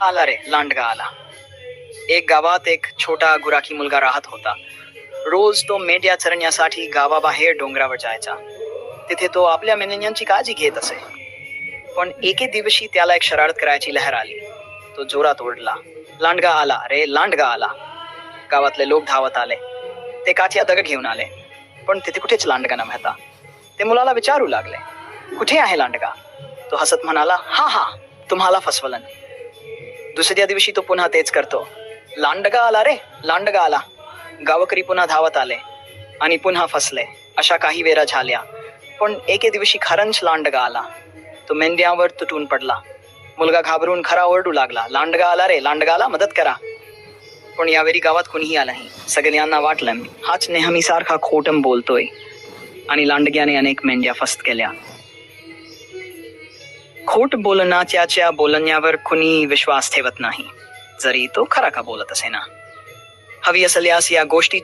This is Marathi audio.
आला रे लांडगा आला. एक गावात एक छोटा गुराखी मुलगा राहत होता. रोज तो मेंढ्या चरण्यासाठी गावाबाहेर डोंगरावर जायचा. तिथे तो आपल्या मेंढ्यांची काळजी घेत असे. पण एके दिवशी त्याला एक शरारत करायची लहर आली. तो जोरात ओढला लांडगा आला. रे लांडगा आला. गावातले लोक धावत आले. ते काठ्या दगड घेऊन आले. पण तिथे कुठेच लांडगा न ते मुलाला विचारू लागले. कुठे आहे लांडगा? तो हसत म्हणाला हा हा. तुम्हाला फसवलन दुसऱ्या दिवशी तो पुन्हा तेच करतो. लांडगा आला रे लांडगा आला. गावकरी पुन्हा धावत आले आणि पुन्हा फसले. अशा काही वेळा झाल्या. पण एके दिवशी खरंच लांडगा आला. तो मेंढ्यावर तुटून पडला. मुलगा घाबरून खरा ओरडू लागला. लांडगा आला रे लांडगा आला मदत करा. पण यावेळी गावात कुणीही आलं नाही. सगळ्यांना वाटलं हाच नेहमीसारखा खोटम बोलतोय. आणि लांडग्याने अनेक मेंढ्या फस्त केल्या. खोट बोलण्याच्या बोलण्यावर कुणी विश्वास ठेवत नाही. जरी तो खरा का बोलत असे ना? हवी असल्यास या गोष्टी